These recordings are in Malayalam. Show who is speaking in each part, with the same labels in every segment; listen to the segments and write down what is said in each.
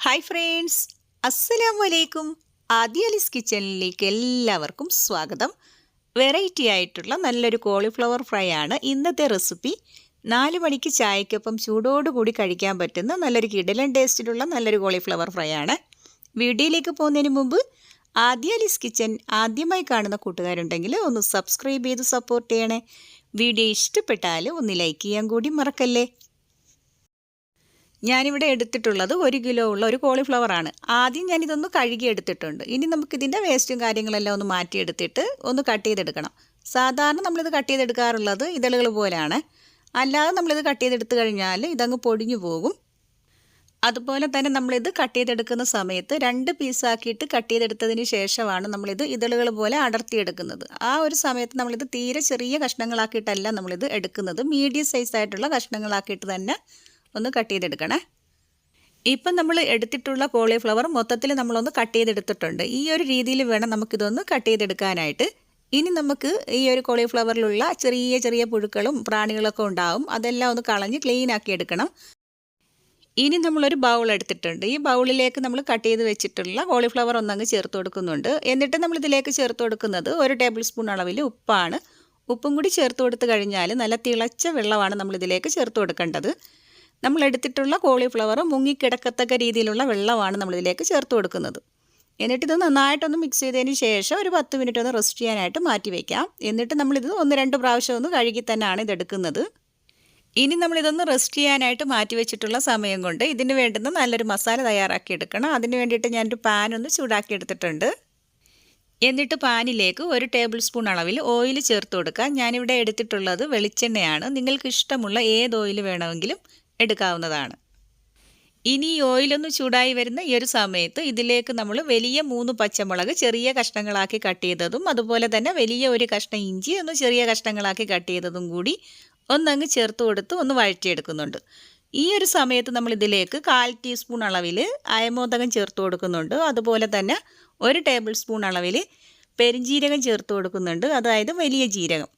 Speaker 1: ഹായ് ഫ്രണ്ട്സ് അസ്സലാം വലൈക്കും ആദ്യ അലിസ് കിച്ചണിലേക്ക് എല്ലാവർക്കും സ്വാഗതം. വെറൈറ്റി ആയിട്ടുള്ള നല്ലൊരു കോളിഫ്ലവർ ഫ്രൈ ആണ് ഇന്നത്തെ റെസിപ്പി നാല് മണിക്ക് ചായക്കൊപ്പം ചൂടോടുകൂടി കഴിക്കാൻ പറ്റുന്ന നല്ലൊരു കിടലൻ ടേസ്റ്റിലുള്ള നല്ലൊരു കോളിഫ്ലവർ ഫ്രൈ ആണ്. വീഡിയോയിലേക്ക് പോകുന്നതിന് മുമ്പ് ആദ്യ അലിസ് കിച്ചൻ ആദ്യമായി കാണുന്ന കൂട്ടുകാരുണ്ടെങ്കിൽ ഒന്ന് സബ്സ്ക്രൈബ് ചെയ്ത് സപ്പോർട്ട് ചെയ്യണേ. വീഡിയോ ഇഷ്ടപ്പെട്ടാൽ ഒന്ന് ലൈക്ക് ചെയ്യാൻ കൂടി മറക്കല്ലേ? ഞാനിവിടെ എടുത്തിട്ടുള്ളത് ഒരു കിലോ ഉള്ള ഒരു കോളിഫ്ലവർ ആണ്. ആദ്യം ഞാനിതൊന്ന് കഴുകി എടുത്തിട്ടുണ്ട് ഇനി നമുക്കിതിന്റെ വേസ്റ്റും കാര്യങ്ങളെല്ലാം ഒന്ന് മാറ്റിയെടുത്തിട്ട് ഒന്ന് കട്ട് ചെയ്തെടുക്കണം. സാധാരണ നമ്മളിത് കട്ട് ചെയ്തെടുക്കാറുള്ളത് ഇതളുകൾ പോലെയാണ് അല്ലാതെ നമ്മളിത് കട്ട് ചെയ്തെടുത്ത് കഴിഞ്ഞാൽ ഇതങ്ങ് പൊടിഞ്ഞു പോകും. അതുപോലെ തന്നെ നമ്മളിത് കട്ട് ചെയ്തെടുക്കുന്ന സമയത്ത് രണ്ട് പീസാക്കിയിട്ട് കട്ട് ചെയ്തെടുത്തതിന് ശേഷമാണ് നമ്മളിത് ഇതളുകൾ പോലെ അടർത്തിയെടുക്കുന്നത്. ആ ഒരു സമയത്ത് നമ്മളിത് തീരെ ചെറിയ കഷ്ണങ്ങളാക്കിയിട്ടല്ല നമ്മളിത് എടുക്കുന്നത്. മീഡിയം സൈസായിട്ടുള്ള കഷ്ണങ്ങളാക്കിയിട്ട് തന്നെ ഒന്ന് കട്ട് ചെയ്തെടുക്കണേ. ഇപ്പം നമ്മൾ എടുത്തിട്ടുള്ള കോളിഫ്ലവർ മൊത്തത്തിൽ നമ്മളൊന്ന് കട്ട് ചെയ്തെടുത്തിട്ടുണ്ട്. ഈ ഒരു രീതിയിൽ വേണം നമുക്കിതൊന്ന് കട്ട് ചെയ്തെടുക്കാനായിട്ട്. ഇനി നമുക്ക് ഈ ഒരു കോളിഫ്ലവറിലുള്ള ചെറിയ ചെറിയ പുഴുക്കളും പ്രാണികളൊക്കെ ഉണ്ടാവും. അതെല്ലാം ഒന്ന് കളഞ്ഞ് ക്ലീൻ ആക്കി എടുക്കണം. ഇനി നമ്മളൊരു ബൗൾ എടുത്തിട്ടുണ്ട്. ഈ ബൗളിലേക്ക് നമ്മൾ കട്ട് ചെയ്ത് വെച്ചിട്ടുള്ള കോളിഫ്ലവർ ഒന്നങ്ങ് ചേർത്ത് കൊടുക്കുന്നുണ്ട്. എന്നിട്ട് നമ്മൾ ഇതിലേക്ക് ചേർത്ത് കൊടുക്കുന്നത് ഒരു ടേബിൾ സ്പൂൺ അളവിൽ ഉപ്പാണ്. ഉപ്പും കൂടി ചേർത്ത് കൊടുത്ത് കഴിഞ്ഞാൽ നല്ല തിളച്ച വെള്ളമാണ് നമ്മൾ ഇതിലേക്ക് ചേർത്ത് കൊടുക്കേണ്ടത്. നമ്മൾ എടുത്തിട്ടുള്ള കോളിഫ്ലവർ മുങ്ങിക്കിടക്കത്തക്ക രീതിയിലുള്ള വെള്ളമാണ് നമ്മളിതിലേക്ക് ചേർത്ത് കൊടുക്കുന്നത്. എന്നിട്ട് ഇത് നന്നായിട്ടൊന്ന് മിക്സ് ചെയ്തതിന് ശേഷം ഒരു പത്ത് മിനിറ്റ് ഒന്ന് റെസ്റ്റ് ചെയ്യാനായിട്ട് മാറ്റി വയ്ക്കാം എന്നിട്ട് നമ്മളിത് ഒന്ന് രണ്ട് പ്രാവശ്യം ഒന്ന് കഴുകി തന്നെയാണ് ഇതെടുക്കുന്നത് ഇനി നമ്മളിതൊന്ന് റെസ്റ്റ് ചെയ്യാനായിട്ട് മാറ്റി വെച്ചിട്ടുള്ള സമയം കൊണ്ട് ഇതിന് വേണ്ടുന്ന നല്ലൊരു മസാല തയ്യാറാക്കി എടുക്കണം. അതിന് വേണ്ടിയിട്ട് ഞാനൊരു പാൻ ഒന്ന് ചൂടാക്കി എടുത്തിട്ടുണ്ട്. എന്നിട്ട് പാനിലേക്ക് ഒരു ടേബിൾ സ്പൂൺ അളവിൽ ഓയിൽ ചേർത്ത് കൊടുക്കുക ഞാനിവിടെ എടുത്തിട്ടുള്ളത് വെളിച്ചെണ്ണയാണ്. നിങ്ങൾക്ക് ഇഷ്ടമുള്ള ഏത് ഓയിൽ വേണമെങ്കിലും എടുക്കാവുന്നതാണ്. ഇനി ഓയിലൊന്ന് ചൂടായി വരുന്ന ഈ ഒരു സമയത്ത് ഇതിലേക്ക് നമ്മൾ വലിയ മൂന്ന് പച്ചമുളക് ചെറിയ കഷ്ണങ്ങളാക്കി കട്ട് ചെയ്തതും അതുപോലെ തന്നെ വലിയ ഒരു കഷ്ണം ഇഞ്ചി ഒന്ന് ചെറിയ കഷ്ണങ്ങളാക്കി കട്ട് ചെയ്തതും കൂടി ഒന്നങ്ങ് ചേർത്ത് കൊടുത്ത് ഒന്ന് വഴറ്റിയെടുക്കുന്നുണ്ട്. ഈ ഒരു സമയത്ത് നമ്മൾ ഇതിലേക്ക് കാൽ ടീസ്പൂൺ അളവിൽ അയമോദകം ചേർത്ത് കൊടുക്കുന്നുണ്ട്. അതുപോലെ തന്നെ ഒരു ടേബിൾ സ്പൂൺ അളവിൽ പെരിഞ്ജീരകം ചേർത്ത് കൊടുക്കുന്നുണ്ട്. അതായത് വലിയ ജീരകം.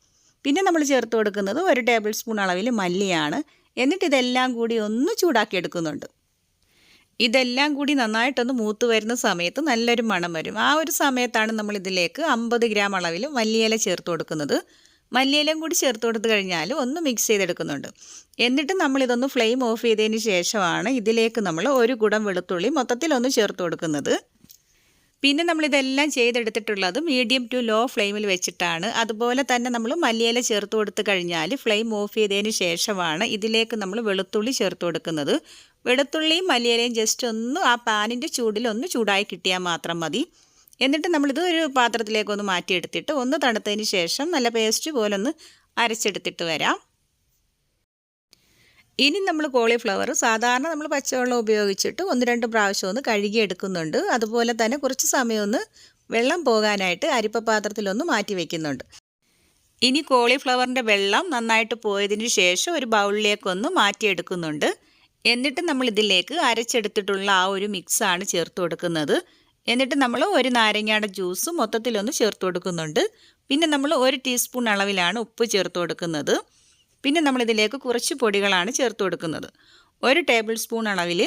Speaker 1: പിന്നെ നമ്മൾ ചേർത്ത് കൊടുക്കുന്നത് ഒരു ടേബിൾ സ്പൂൺ അളവിൽ മല്ലിയാണ്. എന്നിട്ട് ഇതെല്ലാം കൂടി ഒന്ന് ചൂടാക്കി എടുക്കുന്നുണ്ട്. ഇതെല്ലാം കൂടി നന്നായിട്ടൊന്ന് മൂത്ത് വരുന്ന സമയത്ത് നല്ലൊരു മണം വരും. ആ ഒരു സമയത്താണ് നമ്മൾ ഇതിലേക്ക് അമ്പത് ഗ്രാം അളവിൽ മല്ലിയില ചേർത്ത് കൊടുക്കുന്നത്. മല്ലിയിലയും കൂടി ചേർത്ത് കൊടുത്തു കഴിഞ്ഞാൽ ഒന്ന് മിക്സ് ചെയ്തെടുക്കുന്നുണ്ട്. എന്നിട്ട് നമ്മളിതൊന്ന് ഫ്ലെയിം ഓഫ് ചെയ്തതിന് ശേഷമാണ് ഇതിലേക്ക് നമ്മൾ ഒരു കുടം വെളുത്തുള്ളി മൊത്തത്തിലൊന്ന് ചേർത്ത് കൊടുക്കുന്നത്. പിന്നെ നമ്മളിതെല്ലാം ചെയ്തെടുത്തിട്ടുള്ളത് മീഡിയം ടു ലോ ഫ്ലെയിമിൽ വെച്ചിട്ടാണ്. അതുപോലെ തന്നെ നമ്മൾ മല്ലിയില ചേർത്ത് കൊടുത്തു കഴിഞ്ഞാൽ ഫ്ലെയിം ഓഫ് ചെയ്തതിന് ശേഷമാണ് ഇതിലേക്ക് നമ്മൾ വെളുത്തുള്ളി ചേർത്ത് കൊടുക്കുന്നത്. വെളുത്തുള്ളിയും മല്ലിയിലയും ജസ്റ്റ് ഒന്ന് ആ പാനിന്റെ ചൂടിൽ ഒന്ന് ചൂടായി കിട്ടിയാൽ മാത്രം മതി. എന്നിട്ട് നമ്മളിത് ഒരു പാത്രത്തിലേക്ക് ഒന്ന് മാറ്റിയെടുത്തിട്ട് ഒന്ന് തണുത്തതിന് ശേഷം നല്ല പേസ്റ്റ് പോലെ ഒന്ന് അരച്ചെടുത്തിട്ട് വരാം. ഇനി നമ്മൾ കോളിഫ്ലവർ സാധാരണ നമ്മൾ പച്ചവെള്ളം ഉപയോഗിച്ചിട്ട് ഒന്ന് രണ്ട് പ്രാവശ്യം ഒന്ന് കഴുകി എടുക്കുന്നുണ്ട്. അതുപോലെ തന്നെ കുറച്ച് സമയം ഒന്ന് വെള്ളം പോകാനായിട്ട് അരിപ്പപാത്രത്തിലൊന്ന് മാറ്റി വയ്ക്കുന്നുണ്ട് ഇനി കോളിഫ്ലവറിന്റെ വെള്ളം നന്നായിട്ട് പോയതിന് ശേഷം ഒരു ബൗളിലേക്കൊന്ന് മാറ്റിയെടുക്കുന്നുണ്ട് എന്നിട്ട് നമ്മൾ ഇതിലേക്ക് അരച്ചെടുത്തിട്ടുള്ള ആ ഒരു മിക്സാണ് ചേർത്ത് കൊടുക്കുന്നത്. എന്നിട്ട് നമ്മൾ ഒരു നാരങ്ങയുടെ ജ്യൂസ് മൊത്തത്തിലൊന്ന് ചേർത്ത് കൊടുക്കുന്നുണ്ട്. പിന്നെ നമ്മൾ ഒരു ടീസ്പൂൺ അളവിലാണ് ഉപ്പ് ചേർത്ത് കൊടുക്കുന്നത്. പിന്നെ നമ്മളിതിലേക്ക് കുറച്ച് പൊടികളാണ് ചേർത്ത് കൊടുക്കുന്നത്. ഒരു ടേബിൾ സ്പൂൺ അളവിൽ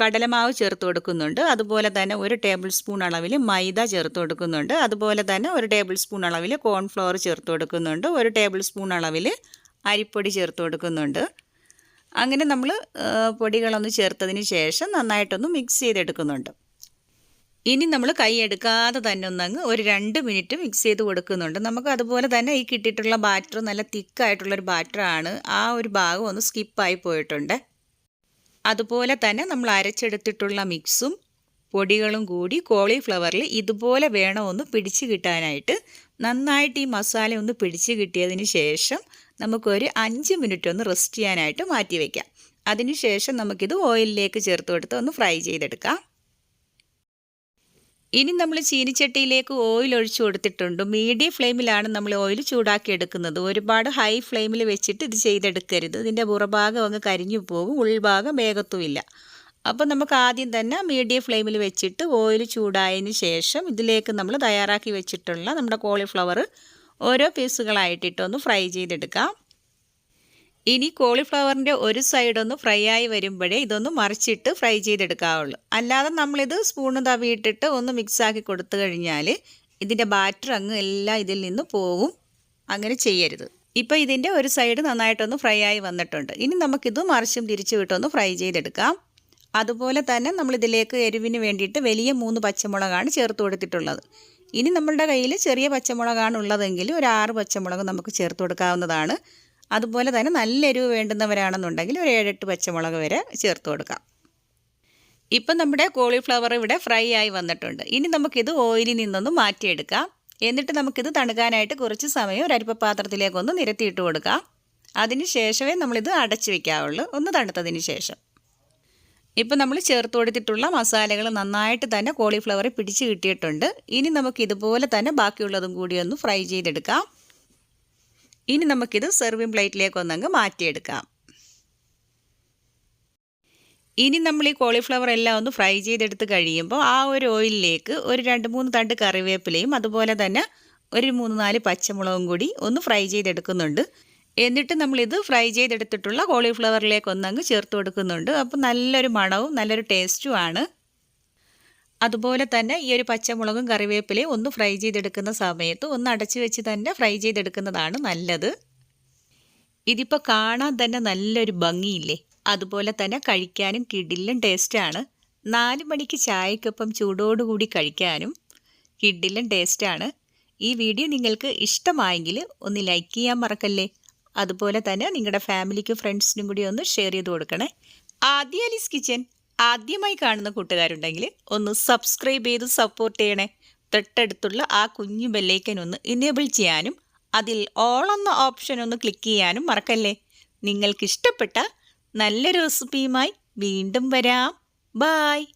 Speaker 1: കടലമാവ് ചേർത്ത് കൊടുക്കുന്നുണ്ട്. അതുപോലെ തന്നെ ഒരു ടേബിൾ സ്പൂൺ അളവിൽ മൈദ ചേർത്ത് കൊടുക്കുന്നുണ്ട്. അതുപോലെ തന്നെ ഒരു ടേബിൾ സ്പൂൺ അളവിൽ കോൺഫ്ലവർ ചേർത്ത് കൊടുക്കുന്നുണ്ട്. ഒരു ടേബിൾ സ്പൂൺ അളവിൽ അരിപ്പൊടി ചേർത്ത് കൊടുക്കുന്നുണ്ട്. അങ്ങനെ നമ്മൾ പൊടികളൊന്ന് ചേർത്തതിന് ശേഷം നന്നായിട്ടൊന്ന് മിക്സ് ചെയ്തെടുക്കുന്നുണ്ട്. ഇനി നമ്മൾ കൈ എടുക്കാതെ തന്നെ ഒന്നങ്ങ് ഒരു രണ്ട് മിനിറ്റ് മിക്സ് ചെയ്ത് കൊടുക്കുന്നുണ്ട്. നമുക്ക് അതുപോലെ തന്നെ ഈ കിട്ടിയിട്ടുള്ള ബാറ്റർ നല്ല തിക്കായിട്ടുള്ളൊരു ബാറ്ററാണ് ആ ഒരു ഭാഗം ഒന്ന് സ്കിപ്പായി പോയിട്ടുണ്ട്. അതുപോലെ തന്നെ നമ്മൾ അരച്ചെടുത്തിട്ടുള്ള മിക്സും പൊടികളും കൂടി കോളിഫ്ലവറിൽ ഇതുപോലെ വേണം ഒന്ന് പിടിച്ച് കിട്ടാനായിട്ട്. നന്നായിട്ട് ഈ മസാല ഒന്ന് പിടിച്ച് കിട്ടിയതിന് ശേഷം നമുക്കൊരു അഞ്ച് മിനിറ്റ് ഒന്ന് റെസ്റ്റ് ചെയ്യാനായിട്ട് മാറ്റി വയ്ക്കാം അതിനുശേഷം നമുക്കിത് ഓയിലിലേക്ക് ചേർത്ത് കൊടുത്ത് ഒന്ന് ഫ്രൈ ചെയ്തെടുക്കാം. ഇനി നമ്മൾ ചീനിച്ചട്ടിയിലേക്ക് ഓയിൽ ഒഴിച്ചു കൊടുത്തിട്ടുണ്ട്. മീഡിയം ഫ്ലെയിമിലാണ് നമ്മൾ ഓയിൽ ചൂടാക്കി എടുക്കുന്നത്. ഒരുപാട് ഹൈ ഫ്ലെയിമിൽ വെച്ചിട്ട് ഇത് ചെയ്തെടുക്കരുത്. ഇതിന്റെ പുറഭാഗം അങ്ങ് കരിഞ്ഞു പോകും. ഉൾഭാഗം വേഗത്തുമില്ല അപ്പോൾ നമുക്ക് ആദ്യം തന്നെ മീഡിയം ഫ്ലെയിമിൽ വെച്ചിട്ട് ഓയിൽ ചൂടായതിന് ശേഷം ഇതിലേക്ക് നമ്മൾ തയ്യാറാക്കി വെച്ചിട്ടുള്ള നമ്മുടെ കോളിഫ്ലവർ ഓരോ പീസുകളായിട്ടിട്ടൊന്ന് ഫ്രൈ ചെയ്തെടുക്കാം. ഇനി കോളിഫ്ലവറിന്റെ ഒരു സൈഡ് ഒന്ന് ഫ്രൈ ആയി വരുമ്പോഴേ ഇതൊന്ന് മറിച്ചിട്ട് ഫ്രൈ ചെയ്തെടുക്കാവുള്ളൂ. അല്ലാതെ നമ്മളിത് സ്പൂണ് തവിയിട്ടിട്ട് ഒന്ന് മിക്സാക്കി കൊടുത്തു കഴിഞ്ഞാൽ ഇതിന്റെ ബാറ്റർ അങ്ങ് എല്ലാം ഇതിൽ നിന്ന് പോകും അങ്ങനെ ചെയ്യരുത്. ഇപ്പോൾ ഇതിന്റെ ഒരു സൈഡ് നന്നായിട്ടൊന്ന് ഫ്രൈ ആയി വന്നിട്ടുണ്ട്. ഇനി നമുക്കിത് മറിച്ചും തിരിച്ചു വിട്ടൊന്ന് ഫ്രൈ ചെയ്തെടുക്കാം. അതുപോലെ തന്നെ നമ്മൾ ഇതിലേക്ക് എരിവിന് വേണ്ടിയിട്ട് വലിയ മൂന്ന് പച്ചമുളകാണ് ചേർത്ത് കൊടുത്തിട്ടുള്ളത്. ഇനി നമ്മളുടെ കയ്യിൽ ചെറിയ പച്ചമുളകാണ് ഉള്ളതെങ്കിൽ ഒരു ആറ് പച്ചമുളക് നമുക്ക് ചേർത്ത് കൊടുക്കാവുന്നതാണ്. അതുപോലെ തന്നെ നല്ല എരിവ് വേണ്ടുന്നവരാണെന്നുണ്ടെങ്കിൽ ഒരു ഏഴെട്ട് പച്ചമുളക് വരെ ചേർത്ത് കൊടുക്കാം. ഇപ്പം നമ്മുടെ കോളിഫ്ലവർ ഇവിടെ ഫ്രൈ ആയി വന്നിട്ടുണ്ട്. ഇനി നമുക്കിത് ഓയിലിൽ നിന്നൊന്ന് മാറ്റിയെടുക്കാം. എന്നിട്ട് നമുക്കിത് തണുക്കാനായിട്ട് കുറച്ച് സമയം ഒരു അരിപ്പപാത്രത്തിലേക്കൊന്ന് നിരത്തിയിട്ട് കൊടുക്കാം. അതിന് ശേഷമേ നമ്മളിത് അടച്ചു വയ്ക്കാവുള്ളൂ ഒന്ന് തണുത്തതിന് ശേഷം. ഇപ്പം നമ്മൾ ചേർത്ത് കൊടുത്തിട്ടുള്ള മസാലകൾ നന്നായിട്ട് തന്നെ കോളിഫ്ലവർ പിടിച്ച് കിട്ടിയിട്ടുണ്ട്. ഇനി നമുക്ക് ഇതുപോലെ തന്നെ ബാക്കിയുള്ളതും കൂടി ഒന്ന് ഫ്രൈ ചെയ്തെടുക്കാം. ഇനി നമുക്കിത് സെർവിങ് പ്ലേറ്റിലേക്ക് ഒന്നങ്ങ് മാറ്റിയെടുക്കാം. ഇനി നമ്മൾ ഈ കോളിഫ്ലവർ എല്ലാം ഒന്ന് ഫ്രൈ ചെയ്തെടുത്ത് കഴിയുമ്പോൾ ആ ഒരു ഓയിലിലേക്ക് ഒരു രണ്ട് മൂന്ന് തണ്ട് കറിവേപ്പിലയും അതുപോലെ തന്നെ ഒരു മൂന്ന് നാല് പച്ചമുളകും കൂടി ഒന്ന് ഫ്രൈ ചെയ്തെടുക്കുന്നുണ്ട്. എന്നിട്ട് നമ്മളിത് ഫ്രൈ ചെയ്തെടുത്തിട്ടുള്ള കോളിഫ്ലവറിലേക്ക് ഒന്നങ്ങ് ചേർത്ത് കൊടുക്കുന്നുണ്ട്. അപ്പോൾ നല്ലൊരു മണവും നല്ലൊരു ടേസ്റ്റുമാണ് അതുപോലെ തന്നെ ഈ ഒരു പച്ചമുളകും കറിവേപ്പിലയും ഒന്ന് ഫ്രൈ ചെയ്തെടുക്കുന്ന സമയത്ത് ഒന്ന് അടച്ചു വെച്ച് തന്നെ ഫ്രൈ ചെയ്തെടുക്കുന്നതാണ് നല്ലത്. ഇതിപ്പോൾ കാണാൻ തന്നെ നല്ലൊരു ഭംഗിയില്ലേ? അതുപോലെ തന്നെ കഴിക്കാനും കിഡിലും ടേസ്റ്റാണ്. നാല് മണിക്ക് ചായക്കൊപ്പം ചൂടോടുകൂടി കഴിക്കാനും കിഡിലും ടേസ്റ്റാണ്. ഈ വീഡിയോ നിങ്ങൾക്ക് ഇഷ്ടമായെങ്കിൽ ഒന്ന് ലൈക്ക് ചെയ്യാൻ മറക്കല്ലേ? അതുപോലെ തന്നെ നിങ്ങളുടെ ഫാമിലിക്കും ഫ്രണ്ട്സിനും കൂടി ഒന്ന് ഷെയർ ചെയ്ത് കൊടുക്കണേ. ആദ്യ അലീസ് കിച്ചൻ. ആദ്യമായി കാണുന്ന കൂട്ടുകാരുണ്ടെങ്കിൽ ഒന്ന് സബ്സ്ക്രൈബ് ചെയ്ത് സപ്പോർട്ട് ചെയ്യണേ. തൊട്ടടുത്തുള്ള ആ കുഞ്ഞു ബെല്ലൈക്കൻ ഒന്ന് ഇനേബിൾ ചെയ്യാനും അതിൽ ഓൾ എന്ന ഓപ്ഷൻ ഒന്ന് ക്ലിക്ക് ചെയ്യാനും മറക്കല്ലേ. നിങ്ങൾക്കിഷ്ടപ്പെട്ട നല്ലൊരു റെസിപ്പിയുമായി വീണ്ടും വരാം. ബായ്